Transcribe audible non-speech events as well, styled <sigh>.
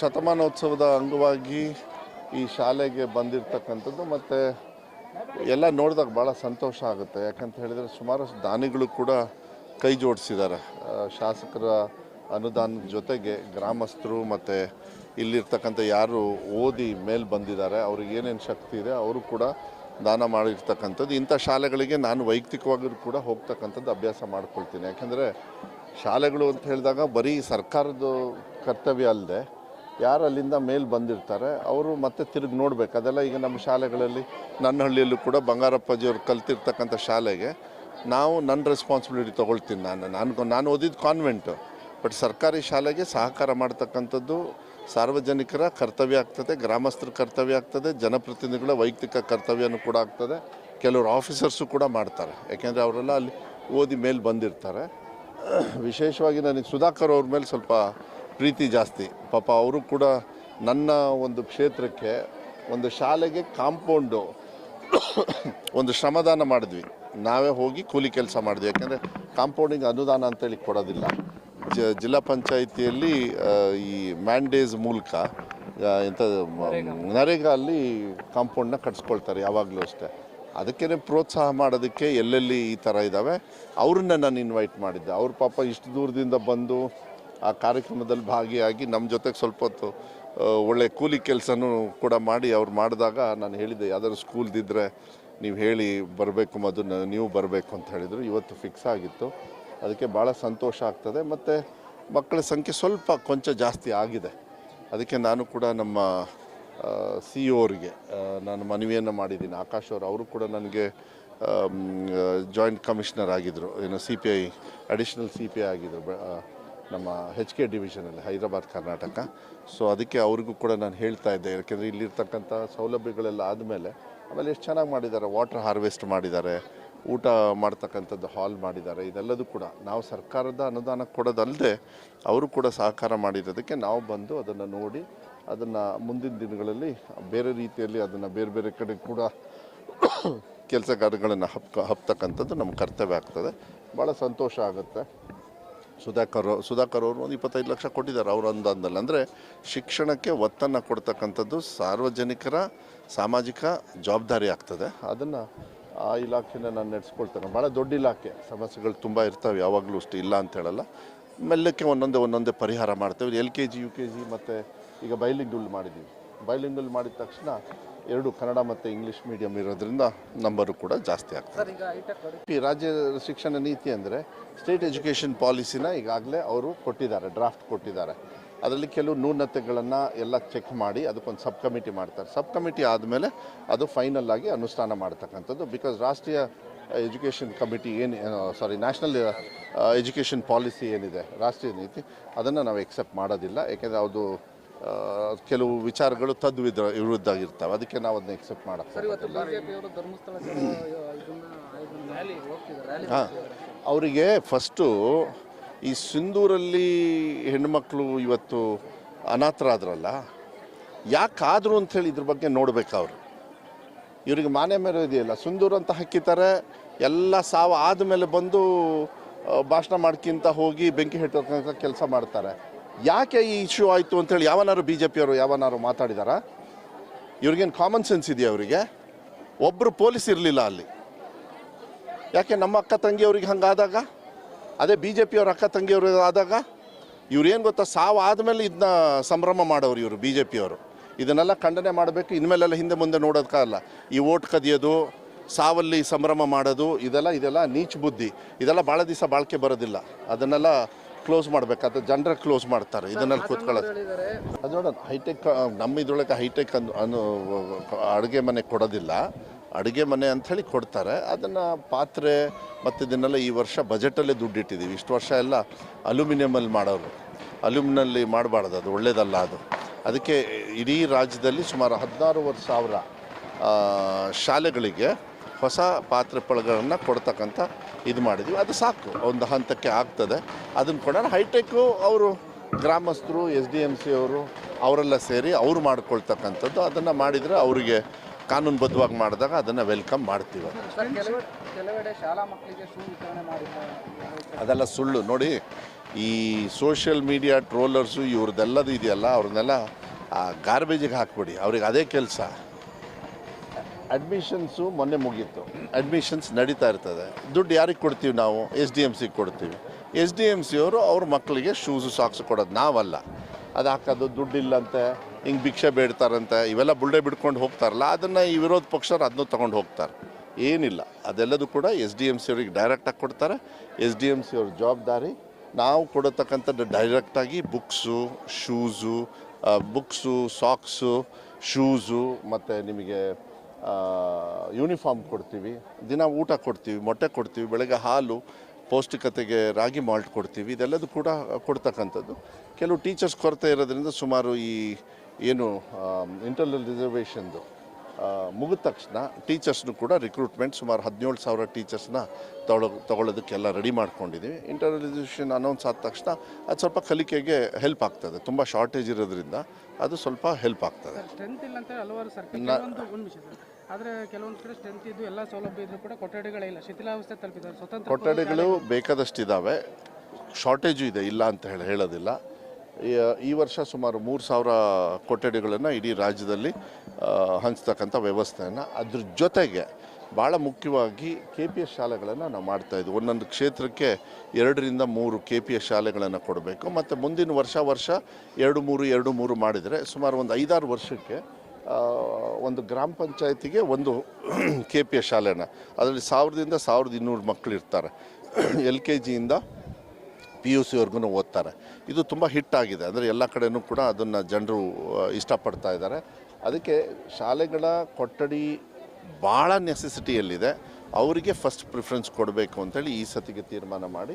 ಶತಮಾನೋತ್ಸವದ ಅಂಗವಾಗಿ ಈ ಶಾಲೆಗೆ ಬಂದಿರತಕ್ಕಂಥದ್ದು ಮತ್ತು ಎಲ್ಲ ನೋಡಿದಾಗ ಭಾಳ ಸಂತೋಷ ಆಗುತ್ತೆ. ಯಾಕಂತ ಹೇಳಿದರೆ ಸುಮಾರು ದಾನಿಗಳು ಕೂಡ ಕೈ ಜೋಡಿಸಿದ್ದಾರೆ. ಶಾಸಕರ ಅನುದಾನದ ಜೊತೆಗೆ ಗ್ರಾಮಸ್ಥರು ಮತ್ತು ಇಲ್ಲಿರ್ತಕ್ಕಂಥ ಯಾರು ಓದಿ ಮೇಲೆ ಬಂದಿದ್ದಾರೆ, ಅವ್ರಿಗೆ ಏನೇನು ಶಕ್ತಿ ಇದೆ, ಅವರು ಕೂಡ ದಾನ ಮಾಡಿರ್ತಕ್ಕಂಥದ್ದು. ಇಂಥ ಶಾಲೆಗಳಿಗೆ ನಾನು ವೈಯಕ್ತಿಕವಾಗಿಯೂ ಕೂಡ ಹೋಗ್ತಕ್ಕಂಥದ್ದು ಅಭ್ಯಾಸ ಮಾಡ್ಕೊಳ್ತೀನಿ. ಯಾಕೆಂದರೆ ಶಾಲೆಗಳು ಅಂತ ಹೇಳಿದಾಗ ಬರೀ ಸರ್ಕಾರದ ಕರ್ತವ್ಯ ಅಲ್ಲದೆ ಯಾರು ಅಲ್ಲಿಂದ ಮೇಲೆ ಬಂದಿರ್ತಾರೆ, ಅವರು ಮತ್ತೆ ತಿರುಗಿ ನೋಡ್ಬೇಕು. ಅದೆಲ್ಲ ಈಗ ನಮ್ಮ ಶಾಲೆಗಳಲ್ಲಿ, ನನ್ನ ಹಳ್ಳಿಯಲ್ಲೂ ಕೂಡ ಬಂಗಾರಪ್ಪಾಜಿಯವ್ರು ಕಲ್ತಿರ್ತಕ್ಕಂಥ ಶಾಲೆಗೆ ನಾವು ನನ್ನ ರೆಸ್ಪಾನ್ಸಿಬಿಲಿಟಿ ತೊಗೊಳ್ತೀನಿ ನಾನು. ನಾನು ನಾನು ಓದಿದ್ದು ಕಾನ್ವೆಂಟು ಬಟ್ ಸರ್ಕಾರಿ ಶಾಲೆಗೆ ಸಹಕಾರ ಮಾಡ್ತಕ್ಕಂಥದ್ದು ಸಾರ್ವಜನಿಕರ ಕರ್ತವ್ಯ ಆಗ್ತದೆ, ಗ್ರಾಮಸ್ಥರ ಕರ್ತವ್ಯ ಆಗ್ತದೆ, ಜನಪ್ರತಿನಿಧಿಗಳ ವೈಯಕ್ತಿಕ ಕರ್ತವ್ಯನೂ ಕೂಡ ಆಗ್ತದೆ. ಕೆಲವರು ಆಫೀಸರ್ಸು ಕೂಡ ಮಾಡ್ತಾರೆ. ಯಾಕೆಂದರೆ ಅವರೆಲ್ಲ ಅಲ್ಲಿ ಓದಿ ಮೇಲೆ ಬಂದಿರ್ತಾರೆ. ವಿಶೇಷವಾಗಿ ನನಗೆ ಸುಧಾಕರ್ ಅವ್ರ ಮೇಲೆ ಸ್ವಲ್ಪ ಪ್ರೀತಿ ಜಾಸ್ತಿ. ಪಾಪ ಅವರು ಕೂಡ ನನ್ನ ಒಂದು ಕ್ಷೇತ್ರಕ್ಕೆ ಒಂದು ಶಾಲೆಗೆ ಕಾಂಪೌಂಡು ಒಂದು ಶ್ರಮದಾನ ಮಾಡಿದ್ವಿ. ನಾವೇ ಹೋಗಿ ಕೂಲಿ ಕೆಲಸ ಮಾಡಿದ್ವಿ. ಯಾಕೆಂದರೆ ಕಾಂಪೌಂಡಿಂಗ್ ಅನುದಾನ ಅಂತೇಳಿ ಕೊಡೋದಿಲ್ಲ. ಜ, ಜಿಲ್ಲಾ ಪಂಚಾಯಿತಿಯಲ್ಲಿ ಈ ಮ್ಯಾಂಡೇಸ್ ಮೂಲಕ ಎಂಥ ನರೇಗಾ ಅಲ್ಲಿ ಕಾಂಪೌಂಡ್ನ ಕಟ್ಸ್ಕೊಳ್ತಾರೆ ಯಾವಾಗಲೂ ಅಷ್ಟೇ. ಅದಕ್ಕೇ ಪ್ರೋತ್ಸಾಹ ಮಾಡೋದಕ್ಕೆ ಎಲ್ಲೆಲ್ಲಿ ಈ ಥರ ಇದ್ದಾವೆ ಅವ್ರನ್ನ ನಾನು ಇನ್ವೈಟ್ ಮಾಡಿದ್ದೆ. ಅವ್ರ ಪಾಪ ಇಷ್ಟು ದೂರದಿಂದ ಬಂದು ಆ ಕಾರ್ಯಕ್ರಮದಲ್ಲಿ ಭಾಗಿಯಾಗಿ ನಮ್ಮ ಜೊತೆಗೆ ಸ್ವಲ್ಪ ಹೊತ್ತು ಒಳ್ಳೆ ಕೂಲಿ ಕೆಲಸನೂ ಕೂಡ ಮಾಡಿ ಅವ್ರು ಮಾಡಿದಾಗ ನಾನು ಹೇಳಿದ್ದೆ ಯಾವ್ದಾದ್ರು ಸ್ಕೂಲ್ದಿದ್ದರೆ ನೀವು ಹೇಳಿ ಬರಬೇಕು ಮದು ನೀವು ಬರಬೇಕು ಅಂತ ಹೇಳಿದರು. ಇವತ್ತು ಫಿಕ್ಸ್ ಆಗಿತ್ತು. ಅದಕ್ಕೆ ಭಾಳ ಸಂತೋಷ ಆಗ್ತದೆ. ಮತ್ತು ಮಕ್ಕಳ ಸಂಖ್ಯೆ ಸ್ವಲ್ಪ ಕೊಂಚ ಜಾಸ್ತಿ ಆಗಿದೆ. ಅದಕ್ಕೆ ನಾನು ಕೂಡ ನಮ್ಮ ಸಿ ಅವರಿಗೆ ನಾನು ಮನವಿಯನ್ನು ಮಾಡಿದ್ದೀನಿ. ಆಕಾಶ್ ಅವರು ಅವರು ಕೂಡ ನನಗೆ ಜಾಯಿಂಟ್ ಕಮಿಷನರ್ ಆಗಿದ್ದರು ಏನು C P I additional C P I ಆಗಿದ್ದರು ನಮ್ಮ ಹೆಚ್ ಕೆ ಡಿವಿಷನಲ್ಲಿ ಹೈದರಾಬಾದ್, ಕರ್ನಾಟಕ. ಸೊ ಅದಕ್ಕೆ ಅವ್ರಿಗೂ ಕೂಡ ನಾನು ಹೇಳ್ತಾ ಇದ್ದೆ. ಯಾಕೆಂದರೆ ಇಲ್ಲಿರ್ತಕ್ಕಂಥ ಸೌಲಭ್ಯಗಳೆಲ್ಲ ಆದಮೇಲೆ ಆಮೇಲೆ ಎಷ್ಟು ಚೆನ್ನಾಗಿ ಮಾಡಿದ್ದಾರೆ. ವಾಟರ್ ಹಾರ್ವೆಸ್ಟ್ ಮಾಡಿದ್ದಾರೆ. ಊಟ ಮಾಡ್ತಕ್ಕಂಥದ್ದು ಹಾಲ್ ಮಾಡಿದ್ದಾರೆ. ಇದೆಲ್ಲದೂ ಕೂಡ ನಾವು ಸರ್ಕಾರದ ಅನುದಾನ ಕೊಡೋದಲ್ಲದೆ ಅವರು ಕೂಡ ಸಹಕಾರ ಮಾಡಿರೋದಕ್ಕೆ ನಾವು ಬಂದು ಅದನ್ನು ನೋಡಿ, ಅದನ್ನು ಮುಂದಿನ ದಿನಗಳಲ್ಲಿ ಬೇರೆ ರೀತಿಯಲ್ಲಿ ಅದನ್ನು ಬೇರೆ ಬೇರೆ ಕಡೆ ಕೂಡ <coughs> ಕೆಲಸ ಕಾರ್ಯಗಳನ್ನು ಹಪ್ಕ, ಹಪ್ತಕ್ಕಂಥದ್ದು ನಮ್ಮ ಕರ್ತವ್ಯ ಆಗ್ತದೆ. ಭಾಳ ಸಂತೋಷ ಆಗುತ್ತೆ. ಸುಧಾಕರ್ ಸುಧಾಕರ್ ಅವರು ಒಂದು ಇಪ್ಪತ್ತೈದು ಲಕ್ಷ ಕೊಟ್ಟಿದ್ದಾರೆ ಅವ್ರ ಅನುದಾನದಲ್ಲಿ ಅಂದರೆ ಶಿಕ್ಷಣಕ್ಕೆ ಒತ್ತನ್ನು ಕೊಡ್ತಕ್ಕಂಥದ್ದು ಸಾರ್ವಜನಿಕರ ಸಾಮಾಜಿಕ ಜವಾಬ್ದಾರಿ ಆಗ್ತದೆ. ಅದನ್ನು ಆ ಇಲಾಖೆನ ನಾನು ನಡೆಸ್ಕೊಳ್ತೇನೆ. ಭಾಳ ದೊಡ್ಡ ಇಲಾಖೆ. ಸಮಸ್ಯೆಗಳು ತುಂಬ ಇರ್ತವೆ. ಯಾವಾಗಲೂ ಅಷ್ಟು ಇಲ್ಲ ಅಂತ ಹೇಳಲ್ಲ. ಮೆಲ್ಲಕ್ಕೆ ಒಂದೊಂದೇ ಒಂದೊಂದೇ ಪರಿಹಾರ ಮಾಡ್ತೇವೆ. L K G, U K G ಮತ್ತು ಈಗ ಬೈಲಿಂಗುಲ್ ಮಾಡಿದ್ದೀವಿ. ಬೈಲಿಂಗುಲ್ ಮಾಡಿದ ತಕ್ಷಣ ಎರಡು ಕನ್ನಡ ಮತ್ತು ಇಂಗ್ಲೀಷ್ ಮೀಡಿಯಂ ಇರೋದ್ರಿಂದ ನಂಬರು ಕೂಡ ಜಾಸ್ತಿ ಆಗ್ತದೆ. ಈ ರಾಜ್ಯ ಶಿಕ್ಷಣ ನೀತಿ ಅಂದರೆ ಸ್ಟೇಟ್ ಎಜುಕೇಷನ್ ಪಾಲಿಸಿನ ಈಗಾಗಲೇ ಅವರು ಕೊಟ್ಟಿದ್ದಾರೆ ಡ್ರಾಫ್ಟ್ ಕೊಟ್ಟಿದ್ದಾರೆ. ಅದರಲ್ಲಿ ಕೆಲವು ನ್ಯೂನತೆಗಳನ್ನು ಎಲ್ಲ ಚೆಕ್ ಮಾಡಿ ಅದಕ್ಕೊಂದು ಸಬ್ ಕಮಿಟಿ ಮಾಡ್ತಾರೆ. ಸಬ್ ಕಮಿಟಿ ಆದಮೇಲೆ ಅದು ಫೈನಲ್ ಆಗಿ ಅನುಷ್ಠಾನ ಮಾಡ್ತಕ್ಕಂಥದ್ದು ಬಿಕಾಸ್ ರಾಷ್ಟ್ರೀಯ ಎಜುಕೇಷನ್ ಕಮಿಟಿ ಏನು ಸಾರಿ ನ್ಯಾಷನಲ್ ಎಜುಕೇಷನ್ ಪಾಲಿಸಿ ಏನಿದೆ ರಾಷ್ಟ್ರೀಯ ನೀತಿ ಅದನ್ನು ನಾವು ಎಕ್ಸೆಪ್ಟ್ ಮಾಡೋದಿಲ್ಲ. ಯಾಕೆಂದರೆ ಅದು ಕೆಲವು ವಿಚಾರಗಳು ತದ್ವಿಧ ವಿರುದ್ಧ ಆಗಿರ್ತಾವೆ ಅದಕ್ಕೆ ನಾವು ಅದನ್ನ ಎಕ್ಸೆಪ್ಟ್ ಮಾಡೋಕ್ಕೆ ಹಾಂ. ಅವರಿಗೆ ಫಸ್ಟು ಈ ಸಿಂಧೂರಲ್ಲಿ ಹೆಣ್ಮಕ್ಳು ಇವತ್ತು ಅನಾಥರಾದ್ರಲ್ಲ ಯಾಕಾದ್ರು ಅಂಥೇಳಿ ಇದ್ರ ಬಗ್ಗೆ ನೋಡ್ಬೇಕು ಅವರು. ಇವರಿಗೆ ಮಾನೆ ಮೇರೆ ಇದೆಯಲ್ಲ ಸುಂದೂರು ಅಂತ ಹಾಕಿದ್ದಾರೆ ಎಲ್ಲ ಸಾವು ಆದಮೇಲೆ ಬಂದು ಭಾಷಣ ಮಾಡ್ಕಿಂತ ಹೋಗಿ ಬೆಂಕಿ ಹಿಟ್ಟು ಕೆಲಸ ಮಾಡ್ತಾರೆ. ಯಾಕೆ ಈ ಇಶ್ಯೂ ಆಯಿತು ಅಂತೇಳಿ ಯಾವನಾರು ಬಿ ಜೆ ಪಿಯವರು ಯಾವನಾರು ಮಾತಾಡಿದಾರಾ? ಇವ್ರಿಗೇನು ಕಾಮನ್ ಸೆನ್ಸ್ ಇದೆಯಾ ಅವರಿಗೆ? ಒಬ್ಬರು ಪೊಲೀಸ್ ಇರಲಿಲ್ಲ ಅಲ್ಲಿ. ಯಾಕೆ ನಮ್ಮ ಅಕ್ಕ ತಂಗಿಯವ್ರಿಗೆ ಹಂಗಾದಾಗ? ಅದೇ ಬಿ ಜೆ ಪಿಯವ್ರ ಅಕ್ಕ ತಂಗಿಯವ್ರು ಆದಾಗ? ಇವ್ರೇನು ಗೊತ್ತಾ, ಸಾವು ಆದಮೇಲೆ ಇದನ್ನ ಸಂಭ್ರಮ ಮಾಡೋರು ಇವರು ಬಿ ಜೆ ಪಿಯವರು ಇದನ್ನೆಲ್ಲ ಖಂಡನೆ ಮಾಡಬೇಕು, ಇನ್ಮೇಲೆಲ್ಲ ಹಿಂದೆ ಮುಂದೆ ನೋಡೋದಕ್ಕಲ್ಲ ಈ ಓಟ್ ಕದಿಯೋದು, ಸಾವಲ್ಲಿ ಸಂಭ್ರಮ ಮಾಡೋದು, ಇದೆಲ್ಲ ಇದೆಲ್ಲ ನೀಚ್ ಬುದ್ಧಿ. ಇದೆಲ್ಲ ಭಾಳ ದಿವಸ ಬಾಳ್ಕೆ ಬರೋದಿಲ್ಲ. ಅದನ್ನೆಲ್ಲ ಕ್ಲೋಸ್ ಮಾಡಬೇಕಾದ್ರೆ ಜನರ ಕ್ಲೋಸ್ ಮಾಡ್ತಾರೆ. ಇದನ್ನೆಲ್ಲ ಕೂತ್ಕೊಳ್ಳೋದು. ಅದು ನೋಡೋಣ ಹೈಟೆಕ್ ನಮ್ಮ ಇದ್ರೊಳಗೆ ಹೈಟೆಕ್ ಅನ್ನು ಅನು ಅಡುಗೆ ಮನೆ ಕೊಡೋದಿಲ್ಲ. ಅಡುಗೆ ಮನೆ ಅಂಥೇಳಿ ಕೊಡ್ತಾರೆ. ಅದನ್ನು ಪಾತ್ರೆ ಮತ್ತು ಇದನ್ನೆಲ್ಲ ಈ ವರ್ಷ ಬಜೆಟಲ್ಲೇ ದುಡ್ಡು ಇಟ್ಟಿದ್ದೀವಿ ಇಷ್ಟು ವರ್ಷ ಎಲ್ಲ ಅಲ್ಯೂಮಿನಿಯಮಲ್ಲಿ ಮಾಡೋರು. ಅಲ್ಯೂಮಿನಲ್ಲಿ ಮಾಡಬಾರ್ದು ಅದು ಒಳ್ಳೇದಲ್ಲ ಅದು. ಅದಕ್ಕೆ ಇಡೀ ರಾಜ್ಯದಲ್ಲಿ ಸುಮಾರು ಹದಿನಾರೂವರೆ ಸಾವಿರ ಶಾಲೆಗಳಿಗೆ ಹೊಸ ಪಾತ್ರೆ ಪಳಗಳನ್ನು ಕೊಡ್ತಕ್ಕಂಥ ಇದು ಮಾಡಿದ್ವಿ. ಅದು ಸಾಕು ಒಂದು ಹಂತಕ್ಕೆ ಆಗ್ತದೆ. ಅದನ್ನು ಕೊಡೋಣ. ಹೈಟೆಕ್ಕು ಅವರು ಗ್ರಾಮಸ್ಥರು ಎಸ್ ಡಿ ಎಂ ಸಿ ಅವರು ಅವರೆಲ್ಲ ಸೇರಿ ಅವರು ಮಾಡ್ಕೊಳ್ತಕ್ಕಂಥದ್ದು. ಅದನ್ನು ಮಾಡಿದರೆ ಅವರಿಗೆ ಕಾನೂನುಬದ್ಧವಾಗಿ ಮಾಡಿದಾಗ ಅದನ್ನು ವೆಲ್ಕಮ್ ಮಾಡ್ತೀವಿ. ಅದೆಲ್ಲ ಸುಳ್ಳು. ನೋಡಿ ಈ ಸೋಷಿಯಲ್ ಮೀಡಿಯಾ ಟ್ರೋಲರ್ಸು ಇವ್ರದ್ದೆಲ್ಲದು ಇದೆಯಲ್ಲ ಅವ್ರನ್ನೆಲ್ಲ ಗಾರ್ಬೇಜಿಗೆ ಹಾಕ್ಬಿಡಿ. ಅವ್ರಿಗೆ ಅದೇ ಕೆಲಸ. ಅಡ್ಮಿಷನ್ಸು ಮೊನ್ನೆ ಮುಗೀತು. ಅಡ್ಮಿಷನ್ಸ್ ನಡೀತಾ ಇರ್ತದೆ. ದುಡ್ಡು ಯಾರಿಗೆ ಕೊಡ್ತೀವಿ ನಾವು? ಎಸ್ ಡಿ ಎಂ ಸಿಗೆ ಕೊಡ್ತೀವಿ. ಎಸ್ ಡಿ ಎಂ ಸಿಯವರು ಅವ್ರ ಮಕ್ಕಳಿಗೆ ಶೂಸು ಸಾಕ್ಸ್ ಕೊಡೋದು ನಾವಲ್ಲ. ಅದು ಹಾಕೋದು ದುಡ್ಡಿಲ್ಲಂತೆ ಹಿಂಗೆ ಭಿಕ್ಷೆ ಬೇಡ್ತಾರಂತೆ, ಇವೆಲ್ಲ ಬುಲ್ಡೆ ಬಿಡ್ಕೊಂಡು ಹೋಗ್ತಾರಲ್ಲ, ಅದನ್ನು ಈ ವಿರೋಧ ಪಕ್ಷರು ಅದನ್ನು ತೊಗೊಂಡು ಹೋಗ್ತಾರೆ. ಏನಿಲ್ಲ. ಅದೆಲ್ಲದೂ ಕೂಡ ಎಸ್ ಡಿ ಎಂ ಸಿ ಅವ್ರಿಗೆ ಡೈರೆಕ್ಟಾಗಿ ಕೊಡ್ತಾರೆ. ಎಸ್ ಡಿ ಎಂ ಸಿ ಅವ್ರ ಜವಾಬ್ದಾರಿ, ನಾವು ಕೊಡತಕ್ಕಂಥದ್ದು ಡೈರೆಕ್ಟಾಗಿ books shoes books socks shoes ಮತ್ತು ನಿಮಗೆ ಯೂನಿಫಾರ್ಮ್ ಕೊಡ್ತೀವಿ, ದಿನ ಊಟ ಕೊಡ್ತೀವಿ, ಮೊಟ್ಟೆ ಕೊಡ್ತೀವಿ, ಬೆಳಗ್ಗೆ ಹಾಲು, ಪೌಷ್ಟಿಕತೆಗೆ ರಾಗಿ ಮಾಲ್ಟ್ ಕೊಡ್ತೀವಿ, ಇದೆಲ್ಲದೂ ಕೂಡ ಕೊಡ್ತಕ್ಕಂಥದ್ದು. ಕೆಲವು ಟೀಚರ್ಸ್ ಕೊರತೆ ಇರೋದ್ರಿಂದ ಸುಮಾರು ಈ, ಏನು ಇಂಟರ್ನಲ್ ರಿಸರ್ವೇಷನ್ದು ಮುಗಿದ ತಕ್ಷಣ ಟೀಚರ್ಸ್ನು ಕೂಡ ರಿಕ್ರೂಟ್ಮೆಂಟ್ ಸುಮಾರು ಹದಿನೇಳು ಸಾವಿರ ಟೀಚರ್ಸ್ನ ತಗೊಳ ತಗೊಳ್ಳೋದಕ್ಕೆಲ್ಲ ರೆಡಿ ಮಾಡ್ಕೊಂಡಿದ್ದೀವಿ. ಇಂಟರ್ನಲೈಸೇಷನ್ ಅನೌನ್ಸ್ ಆದ ತಕ್ಷಣ ಅದು ಸ್ವಲ್ಪ ಕಲಿಕೆಗೆ ಹೆಲ್ಪ್ ಆಗ್ತದೆ. ತುಂಬ ಶಾರ್ಟೇಜ್ ಇರೋದ್ರಿಂದ ಅದು ಸ್ವಲ್ಪ ಹೆಲ್ಪ್ ಆಗ್ತದೆ. ಆದರೆ ಕೆಲವೊಂದು ಕಡೆ ಸ್ಟ್ರೆಂತ್ ಇದ್ದು ಎಲ್ಲ ಸೌಲಭ್ಯ ಇದ್ರೂ ಕೂಡ ಕೊಠಡಿಗಳೇ ಇಲ್ಲ. ಶಿಥಿಲಾವಸ್ಥೆ ತಲುಪಿದ್ದಾರೆ ಸ್ವತಂತ್ರ ಕೊಠಡಿಗಳು ಬೇಕಾದಷ್ಟು ಇದ್ದಾವೆ ಶಾರ್ಟೇಜು ಇದೆ ಇಲ್ಲ ಅಂತ ಹೇಳಿ ಹೇಳೋದಿಲ್ಲ. ಈ- ವರ್ಷ ಸುಮಾರು ಮೂರು ಸಾವಿರ ಕೊಠಡಿಗಳನ್ನು ಇಡೀ ರಾಜ್ಯದಲ್ಲಿ ಹಂಚ್ತಕ್ಕಂಥ ವ್ಯವಸ್ಥೆಯನ್ನು. ಅದ್ರ ಜೊತೆಗೆ ಭಾಳ ಮುಖ್ಯವಾಗಿ ಕೆ ಪಿ ಎಸ್ ಶಾಲೆಗಳನ್ನು ನಾವು ಮಾಡ್ತಾಯಿದ್ವಿ ಒಂದೊಂದು ಕ್ಷೇತ್ರಕ್ಕೆ ಎರಡರಿಂದ ಮೂರು ಕೆ ಪಿ ಎಸ್ ಶಾಲೆಗಳನ್ನು ಕೊಡಬೇಕು. ಮತ್ತು ಮುಂದಿನ ವರ್ಷ ವರ್ಷ ಎರಡು ಮೂರು ಎರಡು ಮೂರು ಮಾಡಿದರೆ ಸುಮಾರು ಒಂದು ಐದಾರು ವರ್ಷಕ್ಕೆ ಒಂದು ಗ್ರಾಮ ಪಂಚಾಯತಿಗೆ ಒಂದು ಕೆ ಪಿ ಎಸ್ ಶಾಲೆನ ಅದರಲ್ಲಿ ಸಾವಿರದಿಂದ ಸಾವಿರದ ಇನ್ನೂರು ಮಕ್ಕಳಿರ್ತಾರೆ ಎಲ್ ಕೆ ಜಿಯಿಂದ ಪಿ ಯು ಸಿವರೆಗೂ ಓದ್ತಾರೆ. ಇದು ತುಂಬ ಆಗಿದೆ. ಅಂದರೆ ಎಲ್ಲ ಕಡೆಯೂ ಕೂಡ ಅದನ್ನು ಜನರು ಇಷ್ಟಪಡ್ತಾ ಇದ್ದಾರೆ ಅದಕ್ಕೆ ಶಾಲೆಗಳ ಕೊಠಡಿ ಭಾಳ ನೆಸೆಸಿಟಿಯಲ್ಲಿದೆ ಅವರಿಗೆ ಫಸ್ಟ್ ಪ್ರಿಫರೆನ್ಸ್ ಕೊಡಬೇಕು ಅಂತೇಳಿ ಈ ಸತಿಗೆ ತೀರ್ಮಾನ ಮಾಡಿ